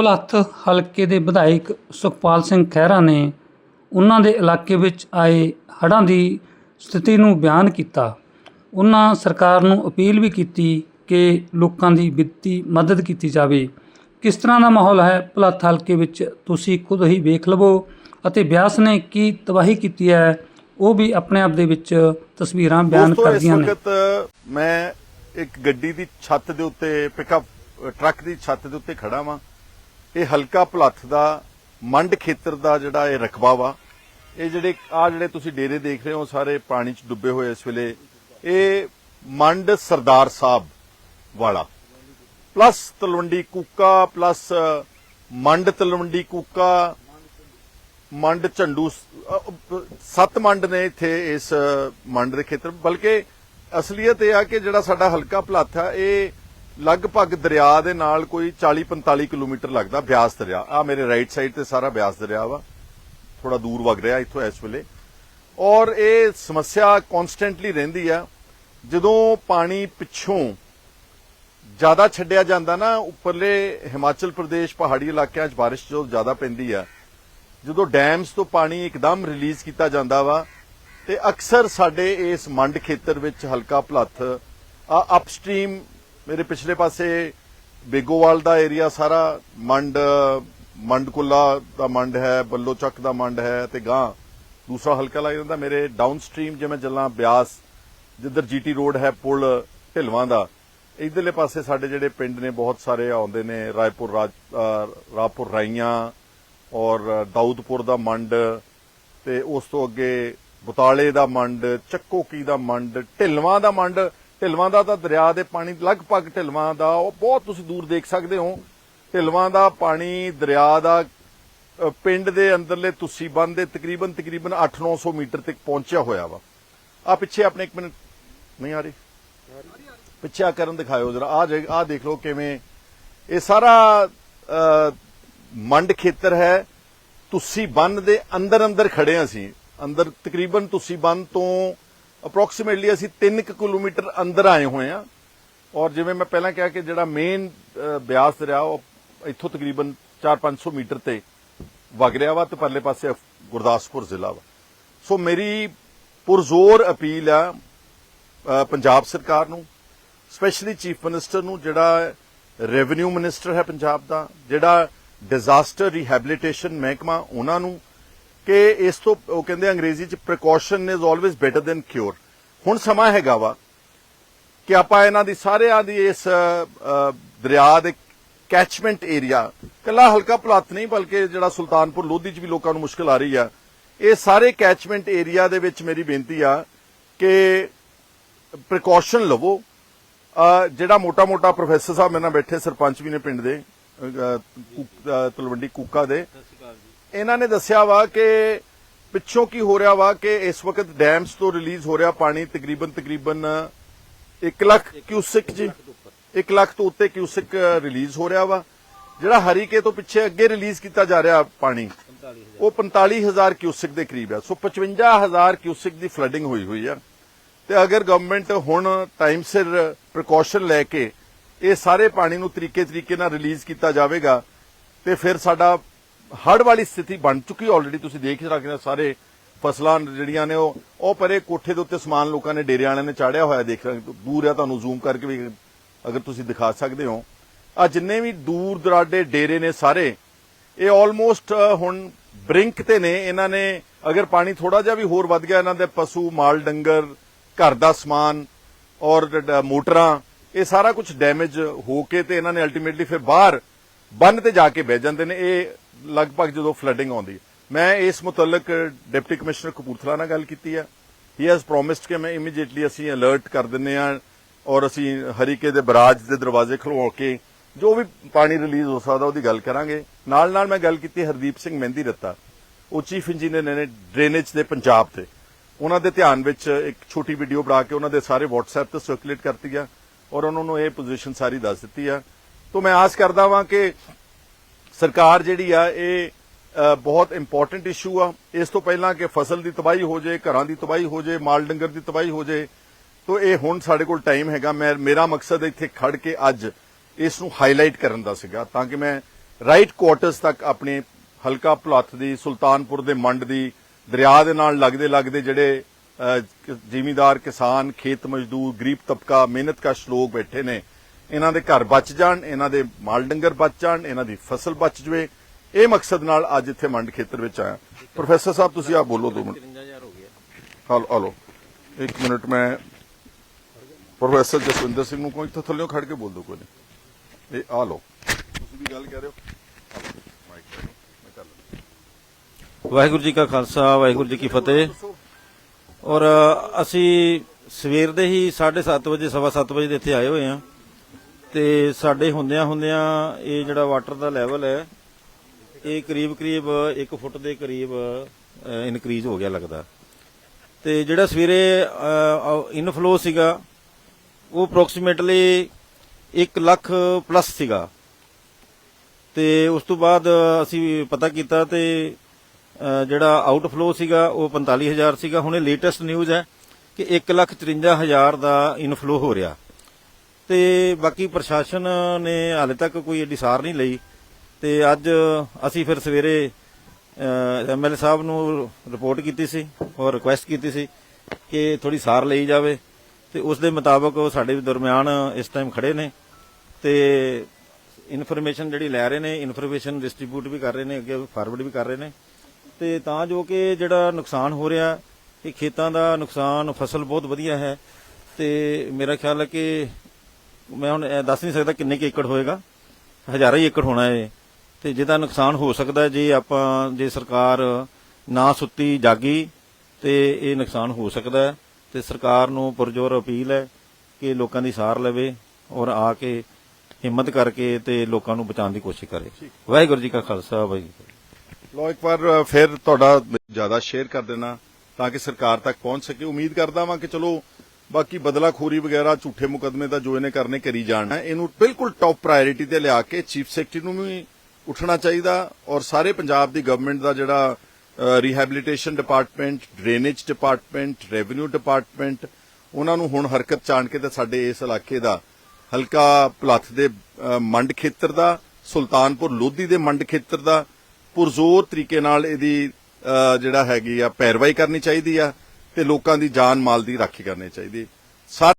ਭੁਲੱਥ ਹਲਕੇ ਦੇ ਵਿਧਾਇਕ ਸੁਖਪਾਲ ਸਿੰਘ ਖਹਿਰਾ ਨੇ ਉਹਨਾਂ ਦੇ ਇਲਾਕੇ ਵਿੱਚ ਆਏ ਹੜ੍ਹਾਂ ਦੀ ਸਥਿਤੀ ਨੂੰ ਬਿਆਨ ਕੀਤਾ। ਉਹਨਾਂ ਸਰਕਾਰ ਨੂੰ ਅਪੀਲ ਵੀ ਕੀਤੀ ਕਿ ਲੋਕਾਂ ਦੀ ਵਿੱਤੀ ਮਦਦ ਕੀਤੀ ਜਾਵੇ। ਕਿਸ ਤਰ੍ਹਾਂ ਦਾ ਮਾਹੌਲ ਹੈ? ਭੁਲੱਥ ਹਲਕੇ ਵਿੱਚ ਤੁਸੀਂ ਖੁਦ ਹੀ ਵੇਖ ਲਵੋ ਅਤੇ ਬਿਆਸ ਨੇ ਕੀ ਤਬਾਹੀ ਕੀਤੀ ਹੈ ਉਹ ਵੀ ਆਪਣੇ ਆਪ ਦੇ ਵਿੱਚ ਤਸਵੀਰਾਂ ਬਿਆਨ ਕਰਦੀਆਂ ਨੇ। ਵਕਤ ਮੈਂ ਇੱਕ ਗੱਡੀ ਦੀ ਛੱਤ ਦੇ ਉੱਤੇ ਪਿਕਅਪ ਟਰੱਕ ਦੀ ਛੱਤ ਦੇ ਉੱਤੇ ਖੜਾ ਵਾਂ। ਇਹ ਹਲਕਾ ਭਲੱਥ ਦਾ, ਮੰਡ ਖੇਤਰ ਦਾ ਜਿਹੜਾ ਇਹ ਰਕਬਾ ਵਾ, ਇਹ ਜਿਹੜੇ ਆ ਜਿਹੜੇ ਤੁਸੀਂ ਡੇਰੇ ਦੇਖ ਰਹੇ ਹੋ, ਸਾਰੇ ਪਾਣੀ 'ਚ ਡੁੱਬੇ ਹੋਏ ਇਸ ਵੇਲੇ, ਇਹ ਮੰਡ ਸਰਦਾਰ ਸਾਹਿਬ ਵਾਲਾ। ਪਲੱਸ ਤਲਵੰਡੀ ਕੂਕਾ, ਪਲੱਸ ਮੰਡ ਤਲਵੰਡੀ ਕੂਕਾ, ਮੰਡ ਝੰਡੂ ਸੱਤ ਮੰਡ ਨੇ ਇੱਥੇ ਇਸ ਮੰਡ ਦੇ ਖੇਤਰ, ਬਲਕਿ ਅਸਲੀਅਤ ਇਹ ਆ ਕਿ ਜਿਹੜਾ ਸਾਡਾ ਹਲਕਾ ਭਲੱਥ ਆ, ਇਹ ਲਗਭਗ ਦਰਿਆ ਦੇ ਨਾਲ ਕੋਈ 40 45 ਕਿਲੋਮੀਟਰ ਲੱਗਦਾ ਬਿਆਸ ਦਰਿਆ। ਆ ਮੇਰੇ ਰਾਈਟ ਸਾਈਡ ਤੇ ਸਾਰਾ ਬਿਆਸ ਦਰਿਆ ਵਾ। ਥੋੜਾ ਦੂਰ ਵਗ ਰਿਹਾ ਇੱਥੋਂ ਇਸ ਵੇਲੇ। ਔਰ ਇਹ ਸਮੱਸਿਆ ਕਨਸਟੈਂਟਲੀ ਰਹਿੰਦੀ ਆ। ਜਦੋਂ ਪਾਣੀ ਪਿੱਛੋਂ ਜ਼ਿਆਦਾ ਛੱਡਿਆ ਜਾਂਦਾ ਨਾ, ਉੱਪਰਲੇ ਹਿਮਾਚਲ ਪ੍ਰਦੇਸ਼ ਪਹਾੜੀ ਇਲਾਕਿਆਂ 'ਚ ਬਾਰਿਸ਼ ਜਦੋਂ ਜ਼ਿਆਦਾ ਪੈਂਦੀ ਆ, ਜਦੋਂ ਡੈਮਸ ਤੋਂ ਪਾਣੀ ਇੱਕਦਮ ਰਿਲੀਜ਼ ਕੀਤਾ ਜਾਂਦਾ ਵਾ, ਤੇ ਅਕਸਰ ਸਾਡੇ ਇਸ ਮੰਡ ਖੇਤਰ ਵਿੱਚ ਹਲਕਾ ਭਲੱਥ, ਆ ਅਪਸਟ੍ਰੀਮ ਮੇਰੇ ਪਿਛਲੇ ਪਾਸੇ ਬੇਗੋਵਾਲ ਦਾ ਏਰੀਆ ਸਾਰਾ ਮੰਡ, ਮੰਡਕੁੱਲਾ ਦਾ ਮੰਡ ਹੈ ਬੱਲੋ ਚੱਕ ਦਾ ਮੰਡ ਹੈ ਤੇ ਗਾਂ ਦੂਸਰਾ ਹਲਕਾ ਲੱਗ ਜਾਂਦਾ ਮੇਰੇ ਡਾਊਨ ਡਾਊਨਸਟ੍ਰੀਮ ਜਿਵੇਂ ਜੱਲਾਂ ਬਿਆਸ, ਜਿੱਧਰ ਜੀਟੀ ਰੋਡ ਹੈ ਪੁਲ ਢਿਲਵਾਂ ਦਾ। ਇਧਰਲੇ ਪਾਸੇ ਸਾਡੇ ਜਿਹੜੇ ਪਿੰਡ ਨੇ ਬਹੁਤ ਸਾਰੇ ਆਉਂਦੇ ਨੇ, ਰਾਏਪੁਰ ਰਾਜ, ਅਹ, ਰਾਪੁਰ ਰਾਈਆਂ ਔਰ ਦਾਊਦਪੁਰ ਦਾ ਮੰਡ ਤੇ ਉਸ ਤੋਂ ਅੱਗੇ ਬੁਤਾਲੇ ਦਾ ਮੰਡ, ਚੱਕੋਕੀ ਦਾ ਮੰਡ, ਢਿਲਵਾਂ ਦਾ ਮੰਡ ਢਿਲਵਾਂ ਦਾ ਤਾਂ ਦਰਿਆ ਦੇ ਪਾਣੀ, ਲਗਭਗ ਢਿਲਵਾਂ ਦਾ, ਉਹ ਬਹੁਤ ਤੁਸੀਂ ਦੂਰ ਦੇਖ ਸਕਦੇ ਹੋ। ਢਿਲਵਾਂ ਦਾ ਪਾਣੀ ਦਰਿਆ ਦਾ ਪਿੰਡ ਦੇ ਅੰਦਰਲੇ ਤੁਸੀਂ ਬੰਦ ਦੇ ਤਕਰੀਬਨ ਤਕਰੀਬਨ 8-900 ਮੀਟਰ ਤੱਕ ਪਹੁੰਚਿਆ ਹੋਇਆ ਵਾ। ਆ ਪਿੱਛੇ ਆਪਣੇ ਇੱਕ ਮਿੰਟ, ਨਹੀਂ ਆ ਰਹੀ? ਪਿੱਛੇ ਆ ਕਰਨ ਦਿਖਾਇਓ ਜਰਾ। ਆ ਆ ਦੇਖ ਲਓ ਕਿਵੇਂ, ਇਹ ਸਾਰਾ ਮੰਡ ਖੇਤਰ ਹੈ। ਤੁਸੀਂ ਬੰਨ ਦੇ ਅੰਦਰ ਅੰਦਰ ਖੜੇ ਹਾਂ ਅਸੀਂ। ਅੰਦਰ ਤਕਰੀਬਨ ਤੁਸੀਂ ਬੰਨ ਤੋਂ ਅਪਰੋਕਸੀਮੇਟਲੀ ਅਸੀਂ 3 ਕਿਲੋਮੀਟਰ ਅੰਦਰ ਆਏ ਹੋਏ ਆ ਔਰ ਜਿਵੇਂ ਮੈਂ ਪਹਿਲਾਂ ਕਿਹਾ ਕਿ ਜਿਹੜਾ ਮੇਨ ਬਿਆਸ ਦਰਿਆ, ਉਹ ਇੱਥੋਂ ਤਕਰੀਬਨ 4-500 ਮੀਟਰ ਤੇ ਵਗ ਰਿਹਾ ਵਾ ਤੇ ਪਰਲੇ ਪਾਸੇ ਗੁਰਦਾਸਪੁਰ ਜ਼ਿਲ੍ਹਾ ਵਾ। ਸੋ ਮੇਰੀ ਪੁਰਜ਼ੋਰ ਅਪੀਲ ਆ ਪੰਜਾਬ ਸਰਕਾਰ ਨੂੰ ਸਪੈਸ਼ਲੀ ਚੀਫ ਮਿਨਿਸਟਰ ਨੂੰ, ਜਿਹੜਾ ਰੈਵਨਿਊ ਮਿਨਿਸਟਰ ਹੈ ਪੰਜਾਬ ਦਾ, ਜਿਹੜਾ ਡਿਜ਼ਾਸਟਰ ਰਿਹੈਬਿਲਿਟੇਸ਼ਨ ਮਹਿਕਮਾ, ਉਹਨਾਂ ਨੂੰ ਕਿ ਇਸ ਤੋਂ, ਉਹ ਕਹਿੰਦੇ ਅੰਗਰੇਜ਼ੀ ਚ precaution is always better than cure ਹੁਣ ਸਮਾਂ ਹੈਗਾ ਵਾ ਕਿ ਆਪਾਂ ਇਹਨਾਂ ਦੀ ਸਾਰਿਆਂ ਦੀ ਇਸ ਦਰਿਆ ਦੇ ਕੈਚਮੈਂਟ ਏਰੀਆ ਕੱਲਾ ਹਲਕਾ ਭਲੱਥ ਨਹੀਂ, ਬਲਕਿ ਜਿਹੜਾ ਸੁਲਤਾਨਪੁਰ ਲੋਧੀ ਚ ਵੀ ਲੋਕਾਂ ਨੂੰ ਮੁਸ਼ਕਲ ਆ ਰਹੀ ਆ, ਇਹ ਸਾਰੇ ਕੈਚਮੈਂਟ ਏਰੀਆ ਦੇ ਵਿੱਚ ਮੇਰੀ ਬੇਨਤੀ ਆ ਕਿ ਪ੍ਰੀਕਾਸ਼ਨ ਲਵੋ। ਜਿਹੜਾ ਮੋਟਾ-ਮੋਟਾ ਪ੍ਰੋਫੈਸਰ ਸਾਹਿਬ ਮੇਰੇ ਨਾਲ ਬੈਠੇ, ਸਰਪੰਚ ਵੀ ਨੇ ਪਿੰਡ ਦੇ ਤਲਵੰਡੀ ਕੂਕਾ ਦੇ। ਇਹਨਾਂ ਨੇ ਦੱਸਿਆ ਵਾ ਕਿ ਪਿੱਛੋਂ ਕੀ ਹੋ ਰਿਹਾ ਵਾ ਕਿ ਇਸ ਵਕਤ ਡੈਮਸ ਤੋਂ ਰਿਲੀਜ਼ ਹੋ ਰਿਹਾ ਪਾਣੀ ਤਕਰੀਬਨ ਤਕਰੀਬਨ 1 ਲੱਖ ਕਿਊਸਿਕ ਜੀ 1 ਲੱਖ ਤੋਂ ਉੱਤੇ ਕਿਊਸਿਕ ਰਿਲੀਜ਼ ਹੋ ਰਿਹਾ ਵਾ। ਜਿਹੜਾ ਹਰੀਕੇ ਤੋਂ ਪਿੱਛੇ ਅੱਗੇ ਰਿਲੀਜ਼ ਕੀਤਾ ਜਾ ਰਿਹਾ ਪਾਣੀ, ਉਹ 45000 ਕਿਊਸਿਕ ਦੇ ਕਰੀਬ ਆ। ਸੋ 55000 ਕਿਊਸਿਕ ਦੀ ਫਲੱਡਿੰਗ ਹੋਈ ਹੋਈ ਆ। ਤੇ ਅਗਰ ਗਵਰਨਮੈਂਟ ਹੁਣ ਟਾਈਮ ਸਿਰ ਪ੍ਰੀਕਾਸ਼ਨ ਲੈ ਕੇ ਇਹ ਸਾਰੇ ਪਾਣੀ ਨੂੰ ਤਰੀਕੇ ਤਰੀਕੇ ਨਾਲ ਰਿਲੀਜ਼ ਕੀਤਾ ਜਾਵੇਗਾ, ਤੇ ਫਿਰ ਸਾਡਾ ਹੜ ਵਾਲੀ ਸਥਿਤੀ ਬਣ ਚੁੱਕੀ ਆਲਰੇਡੀ ਤੁਸੀਂ ਦੇਖ ਸਕਦੇ ਹੋ ਸਾਰੇ ਫਸਲਾਂ ਜਿਹੜੀਆਂ ਨੇ ਉਹ ਉਹ ਪਰੇ ਕੋਠੇ ਦੇ ਉੱਤੇ ਸਮਾਨ ਲੋਕਾਂ ਨੇ, ਡੇਰੇ ਵਾਲਿਆਂ ਨੇ ਚਾੜਿਆ ਹੋਇਆ ਦੇਖ ਰਹੇ ਦੂਰ ਆ ਤੁਹਾਨੂੰ ਜ਼ੂਮ ਕਰਕੇ ਵੀ ਅਗਰ ਤੁਸੀਂ ਦਿਖਾ ਸਕਦੇ ਹੋ। ਆ ਜਿੰਨੇ ਵੀ ਦੂਰ ਦਰਾਡੇ ਡੇਰੇ ਨੇ ਸਾਰੇ, ਇਹ ਆਲਮੋਸਟ ਹੁਣ ਬ੍ਰਿੰਕ ਤੇ ਨੇ। ਇਹਨਾਂ ਨੇ ਅਗਰ ਪਾਣੀ ਥੋੜਾ ਜਿਹਾ ਵੀ ਹੋਰ ਵੱਧ ਗਿਆ, ਇਹਨਾਂ ਦੇ ਪਸ਼ੂ, ਮਾਲ, ਡੰਗਰ, ਘਰ ਦਾ ਸਮਾਨ ਔਰ ਮੋਟਰਾਂ, ਇਹ ਸਾਰਾ ਕੁਝ ਡੈਮੇਜ ਹੋ ਕੇ ਤੇ ਇਹਨਾਂ ਨੇ ਅਲਟੀਮੇਟਲੀ ਫਿਰ ਬਾਹਰ ਬੰਨ ਤੇ ਜਾ ਕੇ ਬਹਿ ਜਾਂਦੇ ਨੇ। ਇਹ ਲਗਭਗ ਜਦੋਂ ਫਲੱਡਿੰਗ ਆਉਂਦੀ ਮੈਂ ਇਸ ਮੁਤਲਕ ਡਿਪਟੀ ਕਮਿਸ਼ਨਰ ਕਪੂਰਥਲਾ ਨਾਲ ਗੱਲ ਕੀਤੀ ਹੈ। ਹੀ ਹੈਜ਼ ਪ੍ਰੋਮਿਸਡ ਕਿ ਮੈਂ ਇਮੀਡੀਏਟਲੀ ਅਸੀਂ ਅਲਰਟ ਕਰ ਦਿੰਨੇ ਆ ਔਰ ਅਸੀਂ ਹਰੀਕੇ ਦੇ ਬਰਾਜ ਦੇ ਦਰਵਾਜ਼ੇ ਖਲਵਾ ਕੇ ਜੋ ਵੀ ਪਾਣੀ ਰਿਲੀਜ਼ ਹੋ ਸਕਦਾ ਉਹਦੀ ਗੱਲ ਕਰਾਂਗੇ। ਨਾਲ ਨਾਲ ਮੈਂ ਗੱਲ ਕੀਤੀ ਹਰਦੀਪ ਸਿੰਘ ਮਹਿੰਦੀ ਰੱਤਾ, ਉਹ ਚੀਫ ਇੰਜੀਨੀਅਰ ਨੇ ਡਰੇਨੇਜ ਦੇ ਪੰਜਾਬ ਤੇ। ਉਹਨਾਂ ਦੇ ਧਿਆਨ ਵਿੱਚ ਇੱਕ ਛੋਟੀ ਵੀਡੀਓ ਬਣਾ ਕੇ ਉਹਨਾਂ ਦੇ ਸਾਰੇ WhatsApp ਤੇ ਸਰਕੂਲੇਟ ਕਰਤੀ ਆ ਔਰ ਉਹਨਾਂ ਨੂੰ ਇਹ ਪੋਜੀਸ਼ਨ ਸਾਰੀ ਦੱਸ ਦਿੱਤੀ ਆ। ਤੋਂ ਮੈਂ ਆਸ ਕਰਦਾ ਵਾਂ ਕਿ ਸਰਕਾਰ ਜਿਹੜੀ ਆ, ਇਹ ਬਹੁਤ ਇੰਪੋਰਟੈਂਟ ਇਸ਼ੂ ਆ। ਇਸ ਤੋਂ ਪਹਿਲਾਂ ਕਿ ਫਸਲ ਦੀ ਤਬਾਹੀ ਹੋ ਜਾਏ ਘਰਾਂ ਦੀ ਤਬਾਹੀ ਹੋ ਜਾਏ ਮਾਲ ਡੰਗਰ ਦੀ ਤਬਾਹੀ ਹੋ ਜਾਏ ਤੋ ਇਹ ਹੁਣ ਸਾਡੇ ਕੋਲ ਟਾਈਮ ਹੈਗਾ। ਮੈਂ, ਮੇਰਾ ਮਕਸਦ ਇੱਥੇ ਖੜ ਕੇ ਅੱਜ ਇਸ ਨੂੰ ਹਾਈਲਾਈਟ ਕਰਨ ਦਾ ਸੀਗਾ, ਤਾਂ ਕਿ ਮੈਂ ਰਾਈਟ ਕੁਆਰਟਰਸ ਤੱਕ ਆਪਣੇ ਹਲਕਾ ਭੁਲੱਥ ਦੀ, ਸੁਲਤਾਨਪੁਰ ਦੇ ਮੰਡ ਦੀ, ਦਰਿਆ ਦੇ ਨਾਲ ਲੱਗਦੇ ਲੱਗਦੇ ਜਿਹੜੇ ਜ਼ਿਮੀਦਾਰ ਕਿਸਾਨ, ਖੇਤ ਮਜ਼ਦੂਰ, ਗਰੀਬ ਤਬਕਾ, ਮਿਹਨਤਕਸ਼ ਲੋਕ ਬੈਠੇ ਨੇ ਇਹਨਾਂ ਦੇ ਘਰ ਬਚ ਜਾਣ ਇਹਨਾਂ ਦੇ ਮਾਲ ਡੰਗਰ ਬਚ ਜਾਣ ਇਹਨਾਂ ਦੀ ਫਸਲ ਬਚ ਜਵੇ। ਇਹ ਮਕਸਦ ਨਾਲ ਅੱਜ ਇੱਥੇ ਮੰਡ ਖੇਤਰ ਵਿੱਚ ਆਇਆ। ਪ੍ਰੋਫੈਸਰ ਸਾਹਿਬ ਤੁਸੀਂ ਆ ਬੋਲੋ ਦੋ ਮਿੰਟ। 53000 ਹੋ ਗਿਆ ਹਲ ਹਲੋ। ਇੱਕ ਮਿੰਟ ਮੈਂ ਪ੍ਰੋਫੈਸਰ ਜਸਵਿੰਦਰ ਸਿੰਘ ਨੂੰ ਕੋਈ ਇੱਥੋਂ ਥੱਲੇੋਂ ਖੜ ਕੇ ਬੋਲ ਦੋ ਕੋਈ ਇਹ ਆ ਲਓ। ਤੁਸੀਂ ਵੀ ਗੱਲ ਕਹਿ ਰਹੇ ਹੋ? ਕਰ ਵਾਹਿਗੁਰੂ ਜੀ ਕਾ ਖਾਲਸਾ ਵਾਹਿਗੁਰੂ ਜੀ ਕੀ ਫਤਿਹ। ਔਰ ਅਸੀਂ ਸਵੇਰ ਦੇ ਹੀ 7:30 ਵਜੇ ਸਵਾ ਸੱਤ ਵਜੇ ਦੇ ਇੱਥੇ ਆਏ ਹੋਏ ਆ ਤੇ ਸਾਡੇ ਹੁੰਦਿਆਂ ਹੁੰਦਿਆਂ ਇਹ ਜਿਹੜਾ ਵਾਟਰ ਦਾ ਲੈਵਲ ਹੈ ਇਹ ਕਰੀਬ ਕਰੀਬ 1 ਫੁੱਟ ਦੇ ਕਰੀਬ ਇਨਕਰੀਜ਼ ਹੋ ਗਿਆ ਲੱਗਦਾ। ਤੇ ਜਿਹੜਾ ਸਵੇਰੇ ਇਨਫਲੋ ਸੀਗਾ ਉਹ ਅਪਰੋਕਸੀਮੇਟਲੀ 1 ਲੱਖ ਪਲੱਸ ਸੀਗਾ। ਤੇ ਉਸ ਤੋਂ ਬਾਅਦ ਅਸੀਂ ਪਤਾ ਕੀਤਾ ਤੇ ਅ, ਜਿਹੜਾ ਆਊਟਫਲੋ ਸੀਗਾ ਉਹ 45000 ਸੀਗਾ। ਹੁਣ ਇਹ ਲੇਟੈਸਟ ਨਿਊਜ਼ ਹੈ ਕਿ 154000 ਦਾ ਇਨਫਲੋ ਹੋ ਰਿਹਾ। ਤੇ ਬਾਕੀ ਪ੍ਰਸ਼ਾਸਨ ਨੇ ਹਾਲੇ ਤੱਕ ਕੋਈ ਐਡੀ ਸਾਰ ਨਹੀਂ ਲਈ ਤੇ ਅੱਜ ਅਸੀਂ ਫਿਰ ਸਵੇਰੇ ਐਮਐਲਏ ਸਾਹਿਬ ਨੂੰ ਰਿਪੋਰਟ ਕੀਤੀ ਸੀ ਔਰ ਰਿਕੁਐਸਟ ਕੀਤੀ ਸੀ ਕਿ ਥੋੜੀ ਸਾਰ ਲਈ ਜਾਵੇ ਤੇ ਉਸ ਦੇ ਮੁਤਾਬਕ ਉਹ ਸਾਡੇ ਵੀ ਦਰਮਿਆਨ ਇਸ ਟਾਈਮ ਖੜੇ ਨੇ ਤੇ ਇਨਫੋਰਮੇਸ਼ਨ ਜਿਹੜੀ ਲੈ ਰਹੇ ਨੇ ਇਨਫੋਰਮੇਸ਼ਨ ਡਿਸਟ੍ਰੀਬਿਊਟ ਵੀ ਕਰ ਰਹੇ ਨੇ, ਅੱਗੇ ਫਾਰਵਰਡ ਵੀ ਕਰ ਰਹੇ ਨੇ ਤੇ ਤਾਂ ਜੋ ਕਿ ਜਿਹੜਾ ਨੁਕਸਾਨ ਹੋ ਰਿਹਾ ਇਹ ਖੇਤਾਂ ਦਾ ਨੁਕਸਾਨ, ਫਸਲ ਬਹੁਤ ਵਧੀਆ ਹੈ ਤੇ ਮੇਰਾ ਖਿਆਲ ਹੈ ਕਿ ਮੈਂ ਹੁਣ ਦੱਸ ਨਹੀਂ ਸਕਦਾ ਕਿੰਨੇ ਕੁ ਏਕੜ ਹੋਏਗਾ। ਹਜ਼ਾਰਾਂ ਹੀ ਏਕੜ ਹੋਣਾ ਹੈ ਤੇ ਜਿਹਦਾ ਨੁਕਸਾਨ ਹੋ ਸਕਦਾ ਜੇ ਆਪਾਂ ਜੇ ਸਰਕਾਰ ਨਾ ਸੁੱਤੀ ਜਾਗੀ ਤੇ ਇਹ ਨੁਕਸਾਨ ਹੋ ਸਕਦਾ ਤੇ ਸਰਕਾਰ ਨੂੰ ਪੁਰਜੋਰ ਅਪੀਲ ਹੈ ਕਿ ਲੋਕਾਂ ਦੀ ਸਾਰ ਲਵੇ ਔਰ ਆ ਕੇ ਹਿੰਮਤ ਕਰਕੇ ਤੇ ਲੋਕਾਂ ਨੂੰ ਬਚਾਉਣ ਦੀ ਕੋਸ਼ਿਸ਼ ਕਰੇ। ਵਾਹਿਗੁਰੂ ਜੀ ਕਾ ਖਾਲਸਾ ਵਾਹਿਗੁਰੂ। ਲੋ ਇੱਕ ਵਾਰ ਫਿਰ ਤੁਹਾਡਾ ਜ਼ਿਆਦਾ ਸ਼ੇਅਰ ਕਰ ਦੇਣਾ ਤਾਂ ਕਿ ਸਰਕਾਰ ਤੱਕ ਪਹੁੰਚ ਸਕੇ। ਉਮੀਦ ਕਰਦਾ ਵਾਂ ਕਿ ਚਲੋ ਬਾਕੀ ਬਦਲਾਖੋਰੀ ਵਗੈਰਾ, ਝੂਠੇ ਮੁਕਦਮੇ ਦਾ ਜੋ ਇਹਨੇ ਕਰਨੇ ਕਰੀ ਜਾਣਾ ਇਹਨੂੰ ਬਿਲਕੁਲ ਟੌਪ ਪ੍ਰਾਇੋਰਟੀ ਤੇ ਲਿਆ ਕੇ ਚੀਫ ਸੈਕਟਰੀ ਨੂੰ ਵੀ ਉੱਠਣਾ ਚਾਹੀਦਾ ਔਰ ਸਾਰੇ ਪੰਜਾਬ ਦੀ ਗਵਰਨਮੈਂਟ ਦਾ ਜਿਹੜਾ rehabilitation department drainage department revenue department ਉਹਨਾਂ ਨੂੰ ਹੁਣ ਹਰਕਤ ਚਾਣ ਕੇ ਤੇ ਸਾਡੇ ਇਸ ਇਲਾਕੇ ਦਾ ਹਲਕਾ ਭਲੱਥ ਦੇ ਮੰਡ ਖੇਤਰ ਦਾ, ਸੁਲਤਾਨਪੁਰ ਲੋਧੀ ਦੇ ਮੰਡ ਖੇਤਰ ਦਾ ਪੁਰਜ਼ੋਰ ਤਰੀਕੇ ਨਾਲ ਇਹਦੀ ਜਿਹੜਾ ਹੈਗੀ ਆ, ਪੈਰਵਾਈ ਕਰਨੀ ਚਾਹੀਦੀ ਆ। ਤੇ ਲੋਕਾਂ ਦੀ ਜਾਨ ਮਾਲ ਦੀ ਰਾਖੀ ਕਰਨੀ ਚਾਹੀਦੀ ਸਾਰੇ